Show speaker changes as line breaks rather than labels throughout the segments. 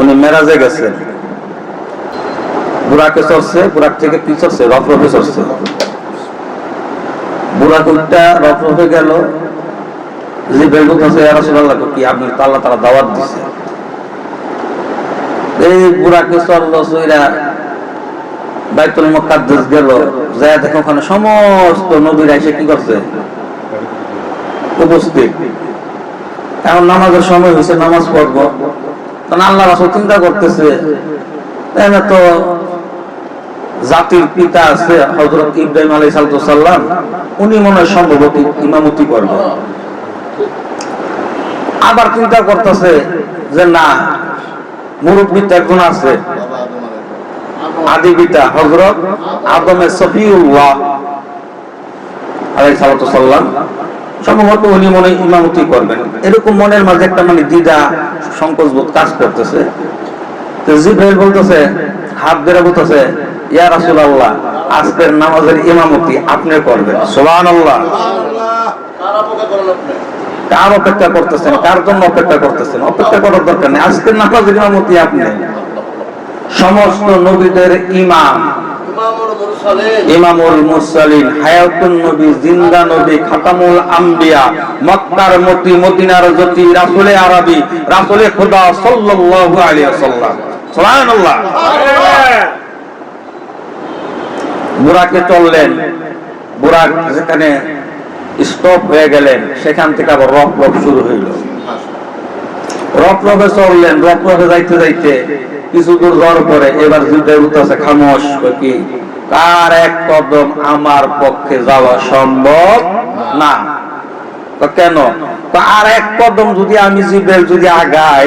উনি মেরাজে গেছেন বুড়াকে চড়ছে বুড়াক থেকে কি চড়ছে? রফ রফে চড়ছে। বুড়াক উল্টা রফ রফে গেল। যে বেলবুক আছে কি আপনি তো আল্লাহ তারা দাওয়াত দিছে? এই বুড়াকে চড়লো সইরা বাইতুল গেল। যায় দেখো ওখানে সমস্ত নবীরা এসে কি করছে? উপস্থিত। এখন নামাজের সময় হয়েছে, নামাজ পড়ব। তখন আল্লাহ রাসূল চিন্তা করতেছে তো জাতির পিতা আছে হযরত ইব্রাহিম আলাইহিস সালাম, উনি মনে হয় সম্ভবত ইমামতি করবে। আবার চিন্তা করতেছে যে না মুরব্বী তো একজন আছে আদি পিতা হযরত আদমের সফিউল্লাহ আলাইহিস সালাম। সম্ভবত উনি মনে ইমামতি করবেন। এরকম মনের মাঝে একটা মানে দ্বিধা, সংকোচ বোধ কাজ করতেছে। তো জিব্রাইল বলতেছে, হাত ধরে বলতেছে, ইয়া রাসূলুল্লাহ, আজকের নামাজের ইমামতি আপনি করবেন। সুবহানাল্লাহ। কার অপেক্ষা করতেছেন? কার জন্য অপেক্ষা করতেছেন? অপেক্ষা করার দরকার নেই। আজকের নামাজের ইমামতি আপনি। সমস্ত নবীদের ইমাম বুরাকে চললেন। বুরাক যেখানে স্টপ হয়ে গেলেন সেখান থেকে আবার রফ রফ শুরু হইল। রফ চললেন রফে যাইতে যাইতে কিছু দূর যাওয়ার পরে এবার যুদ্ধে উঠতেছে খামোশ কি কার এক কদম আমার পক্ষে যাওয়া সম্ভব না। কেন? আর এক কদম যদি আমি জিবেল যদি আগাই,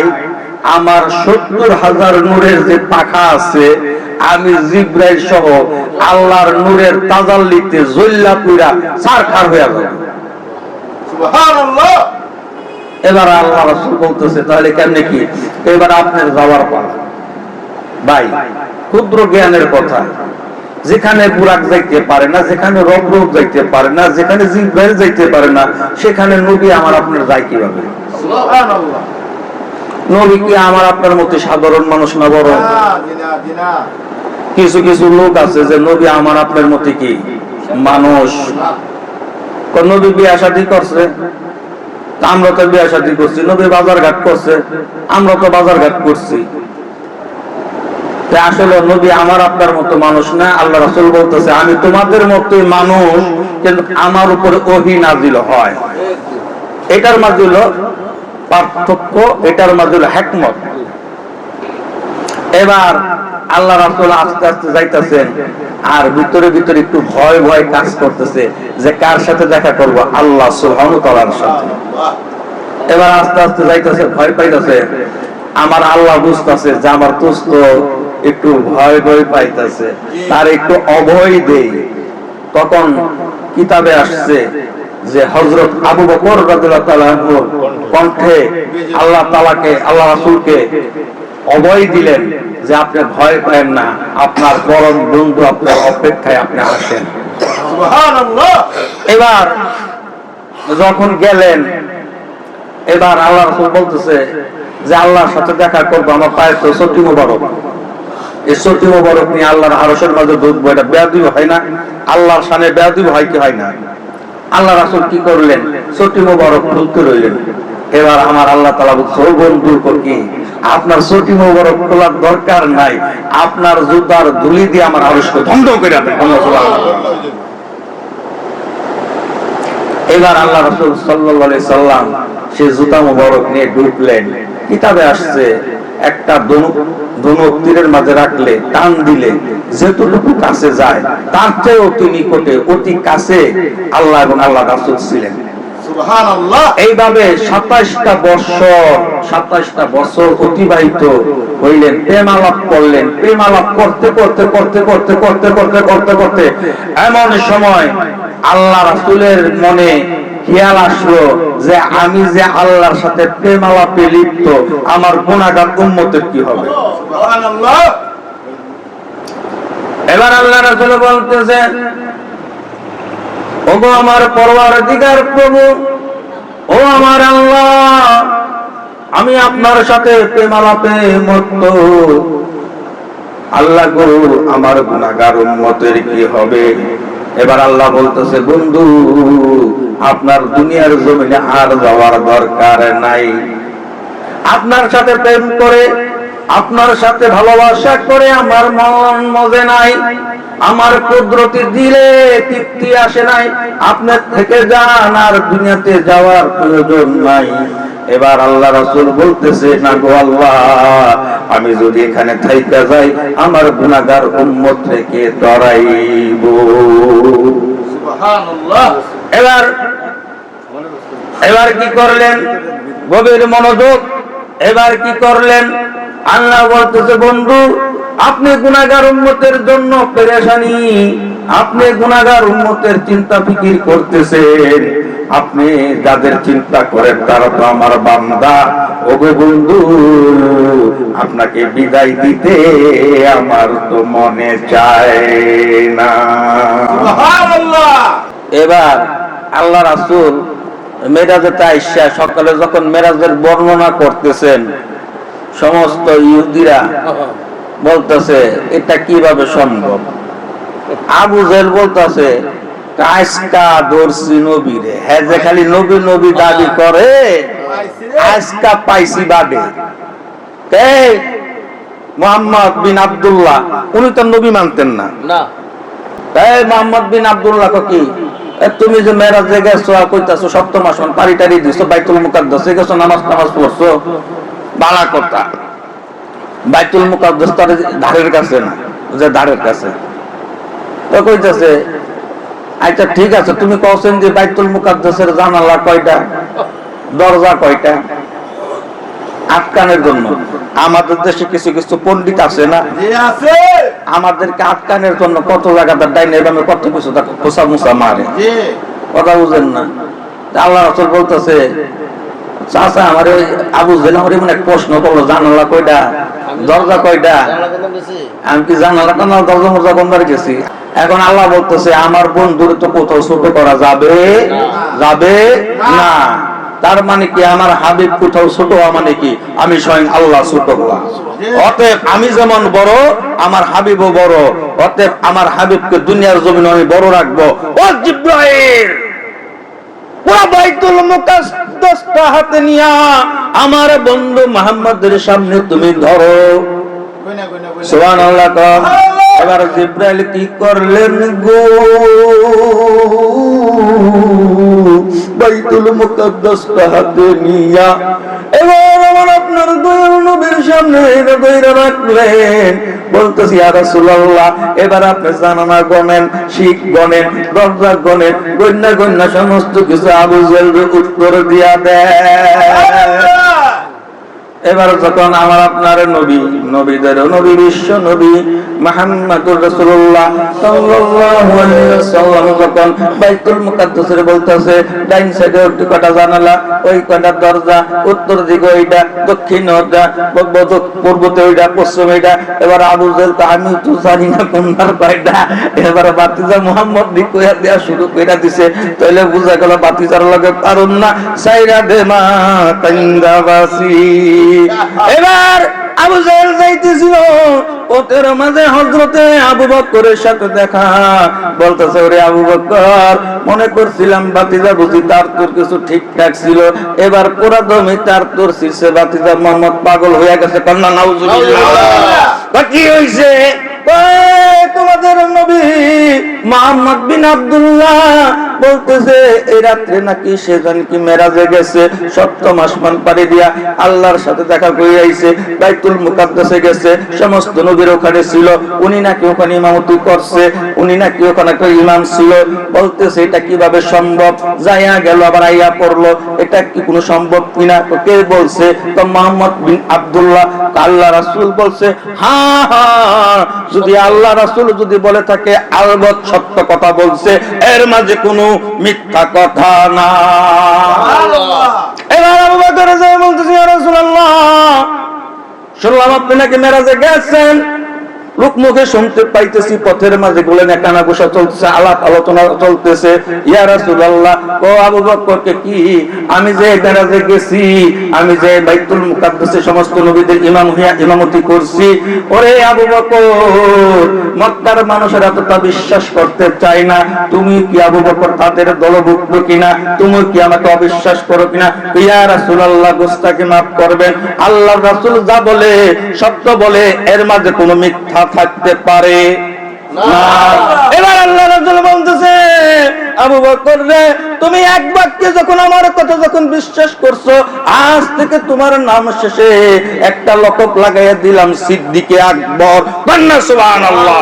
আমার সত্তর হাজার নূরের যে পাখা আছে, আমি জিব্রাইল সহ আল্লাহর নূরের তাজাল্লিতে জল্লা পুরা সারখার হয়ে যাবে। এবার আল্লাহ রাসূল বলতেছে তাহলে কেমনে কি? এবার আপনার যাওয়ার পালা। ভাই ক্ষুদ্র জ্ঞানের কথা। যেখানে বুরাক যাইতে পারে না যেখানে রব রব যাইতে পারে না যেখানে জিব্রাইল যাইতে পারে না সেখানে নবী আমার আপনার যায় কীভাবে? নবী কি আমার আপনার মতো সাধারণ মানুষ না বড়? কিছু কিছু লোক আছে যে নবী আমার আপনার মতো কি? মানুষ। নবী বিয়া শাদী করছে? আমরা তো বিয়া শাদী করছি নবী বাজার ঘাট করছে, আমরা তো বাজার ঘাট করছি আসলে নবী আমার আপনার মতো মানুষ না, আল্লাহ রাসূল বলতেছে, আমি তোমাদের মতোই মানুষ, কিন্তু আমার উপরে ওহী নাজিল হয়। এটার মাঝে হলো পার্থক্য, এটার মাঝে হলো হ্যাকমত। এবার আল্লাহ রাসূল আস্তে আস্তে যাইতেছেন আর ভিতরে ভিতরে একটু ভয় ভয় কাজ করতেছে যে কার সাথে দেখা করব? আল্লাহ সুবহানাহু সাথে। এবার আস্তে আস্তে যাইতেছে, ভয় পাইতেছে। আমার আল্লাহ বুঝতেছে যে আমার তুস্ত একটু ভয় ভয় পাইতেছে। তার একটু অভয় দেই। তখন কিতাবে আসছে যে হযরত আবু বকর তাআলা কণ্ঠে আল্লাহ তাআলাকে, আল্লাহ রাসূলকে অভয় দিলেন যে আপনি ভয় পাবেন না আপনার পরম বন্ধু আপনার অপেক্ষায় আপনি আসেন। এবার যখন গেলেন এবার আল্লাহ রাসূল বলতেছে যে আল্লাহর সাথে দেখা করব আমার পায়ের তো সত্যি মোবারক। এই সত্যি মোবারক নিয়ে আল্লাহর আরশের মাঝে ঢুকবো এটা বেয়াদি হয় না আল্লাহর সামনে বেয়াদি হয় কি হয় না? আল্লাহ রাসূল কি করলেন? সত্যি মোবারক খুলতে রইলেন। এবার আমার আল্লাহ তালা বলছে ও বন্ধু কি? আপনার সটি মোবারক খোলার দরকার নাই। আপনার জুতার ধুলি দিয়ে আমার আরশকে ধ্বংস করে। এবার আল্লাহ রাসূল আলাইহি সাল্লাম সে জুতা মোবারক নিয়ে ঢুকলেন কিতাবে আসছে, একটা ধনুক ধনুক তীরের মাঝে রাখলে, টান দিলে, যেতটুকু কাছে যায়, তার চেয়ে অতি নিকটে অতি কাছে আল্লাহ এবং আল্লাহ রাসূল ছিলেন। এইভাবে সাতাশটা বছর সাতাশটা বছর অতিবাহিত হইলেন প্রেম আলাপ করলেন প্রেম আলাপ করতে করতে করতে করতে করতে করতে করতে করতে এমন সময় আল্লাহ রাসুলের মনে খেয়াল আসলো যে আমি যে আল্লাহর সাথে প্রেম আলাপে লিপ্ত আমার গুণাগার উম্মতের কি হবে? এবার আল্লাহ রাসূল বলতেছে ওগো আমার পরওয়ারদিগার প্রভু, ও আমার আল্লাহ, আমি আপনার সাথে প্রেমালাপে মত্ত। আল্লাহ গো, আমার গুনাহগার উম্মতের কি হবে? এবার আল্লাহ বলতেছে, বন্ধু, আপনার দুনিয়ার জমিনে আর যাওয়ার দরকার নাই। আপনার সাথে প্রেম করে আপনার সাথে ভালোবাসা করে আমার মন মজে নাই। আমার কুদরতি দিলে তৃপ্তি আসে নাই। আপনার থেকে যান আর দুনিয়াতে যাওয়ার প্রয়োজন নাই। এবার আল্লাহ রসুল বলতেছে না গো আল্লাহ আমি যদি এখানে থাইকা যাই আমার গুনাগার উম্মত থেকে তরাইব এবার এবার কি করলেন? গভীর মনোযোগ এবার কি করলেন? আল্লাহ বলতেছে বন্ধু আপনি গুনাগার উন্মতের জন্য পেরেশানি। আপনি গুনাগার উন্মতের চিন্তা ফিকির করতেছেন। আপনি যাদের চিন্তা করেন তারা তো আমার বান্দা। ওগো বন্ধু আপনাকে বিদায় দিতে আমার তো মনে চায় না। এবার আল্লাহ রাসুল মেরাজে আইসা সকালে যখন মেরাজের বর্ণনা করতেছেন সমস্ত ইহুদিরা বলতেছে এটা কীভাবে সম্ভব? আবু জেল বলতেছে আজকা দর্শি নবীরে। হ্যাঁ যে খালি নবী নবী দাবি করে আজকা পাইছি এই মোহাম্মদ বিন আব্দুল্লাহ। উনি তো নবী মানতেন না।
না।
এই মোহাম্মদ বিন আব্দুল্লাহ কি? তুমি যে মেয়েরাজে গেছো আর কইতাছো সপ্তম আসন পারি টারি দিছো, বাইতুল মুকাদ্দাসে গেছো নামাজ নামাজ পড়ছো বাড়া কথা। বাইতুল মুকাদ্দাস তার ধারের কাছে না, যে ধারের কাছে। তো কইতাছে আচ্ছা ঠিক আছে, তুমি কওছেন যে বাইতুল মুকাদ্দাসের জানালা কয়টা? দরজা কয়টা? আটকানের জন্য। আমাদের দেশে কিছু কিছু পণ্ডিত আছে না? আমাদেরকে আটকানের জন্য কত জায়গাতে ডাইনে বামে কত কিছু খোসা মুসা মারে। কথা বুঝেন না? আল্লাহ রসুল বলতেছে চাচা আমার ওই আবু জেল আমার এমন এক প্রশ্ন করল জানালা কয়টা? দরজা কয়টা? আমি কি জানালা কেন দরজা মরজা বন্ধ রেখেছি এখন আল্লাহ বলতেছে আমার বন্ধুর তো কোথাও ছোট করা যাবে? যাবে না। তার মানে কি আমার হাবিব কোথাও ছোট মানে কি? আমি স্বয়ং আল্লাহ ছোট হওয়া। অতএব আমি যেমন বড়, আমার হাবিবও বড়। অতএব আমার হাবিবকে দুনিয়ার জমিনে আমি বড় রাখব। ও হাতে নিয়া আমার বন্ধু মুহাম্মদের সামনে তুমি ধরো। এবার জিব্রাইল কি করলেন গো? বাইতুল মুকদ্দাসটা হাতে নিয়া। এবার আমার আপনার দয়াল নবীর সামনে রাখলেন। বলতেছি, ইয়া রাসূলুল্লাহ, এবার আপনি জানানা গনেন শিখ গনেন দরজা গনেন গন্যা গন্যা সমস্ত কিছু আবু জেল উত্তর দিয়া দেয় এবার যখন আমার আপনার নবী, নবীদের নবী, বিশ্ব নবী মুহাম্মদুর রাসূলুল্লাহ সাল্লাল্লাহু আলাইহি ওয়াসাল্লাম যখন বাইতুল বলতেছে, ডাইন সাইডে জানালা, ওই দরজা, উত্তর দিকে ওইটা, দক্ষিণ পূর্বতে ওইটা, পশ্চিম ওইটা, এবার আবু জেল তো আমি তো জানি না এবার বাতিজা মুহাম্মদ দি কইয়া দেয়া শুরু কইরা দিছে। তাইলে বুঝা গেল বাতিজার লগে পারুন না। সাইরা দে মা এবার আবু জাহেল যাইতেছিল। ওদের মাঝে হজরতে আবু বকরের সাথে দেখা। বলতেছে ওরে আবু বকর মনে করছিলাম বাতিজা বুঝি তার তোর কিছু ঠিকঠাক ছিল। এবার পুরা দমে তার তোর শীর্ষে বাতিজা মোহাম্মদ পাগল হয়ে গেছে। কন্যা নাউজুবিল্লাহ। কি হইছে? তোমাদের নবী মোহাম্মদ বিন আব্দুল্লাহ বলতেছে, এই রাত্রে নাকি সে জানি কি মেরাজে গেছে, সপ্তম আসমান পাড়ি দিয়া আল্লাহর সাথে দেখা করে আইছে, বাইতুল মুকাদ্দাসে গেছে, সমস্ত নবীর ওখানে ছিল, উনি নাকি ওখানে ইমামতি করছে, উনি নাকি ওখানে একটা ইমাম ছিল। বলতেছে, এটা কীভাবে সম্ভব? যাইয়া গেল, আবার আইয়া পড়ল, এটা কি কোনো সম্ভব কিনা? তো কে বলছে? তো মোহাম্মদ বিন আব্দুল্লাহ। আল্লাহ রাসূল বলছে হ্যাঁ হ্যাঁ যদি আল্লাহ রাসূল যদি বলে থাকে আলবত সত্য কথা বলছে এর মাঝে কোনো মিথ্যা কথা না। এবার আবু বকর যায় বলতেছে রাসূলুল্লাহ শুনলাম আপনি নাকি মেরাজে গেছেন। লোক মুখে শুনতে পাইতেছি, পথের মাঝে গুলেন কানা গোসা চলতেছে, আলাপ আলোচনা চলতেছে। ইয়া রাসূলুল্লাহ, ও আবু বকরকে কি? আমি যে মেরাজে গেছি, আমি যে বাইতুল মুকাদ্দাসে সমস্ত নবীদের ইমাম হইয়া ইমামতি করছি, ওরে আবু বকর মক্কার মানুষের এতটা বিশ্বাস করতে চায় না। তুমি কি আবু বকর তাদের দলভুক্ত কিনা? তুমি কি আমাকে অবিশ্বাস করো কিনা? ইয়া রাসূলুল্লাহ, গোস্তাকে maaf করবেন। আল্লাহর রাসূল যা বলে, সত্য বলে, এর মাঝে কোনো মিথ্যা থাকতে পারে এবার আল্লাহ বলতেছে, আবু বকর রে, তুমি এক বাক্যে যখন আমার কথা যখন বিশ্বাস করছ, আজ থেকে তোমার নাম শেষে একটা লকব লাগাইয়া দিলাম সিদ্দিকে আকবর। সুবহানাল্লাহ।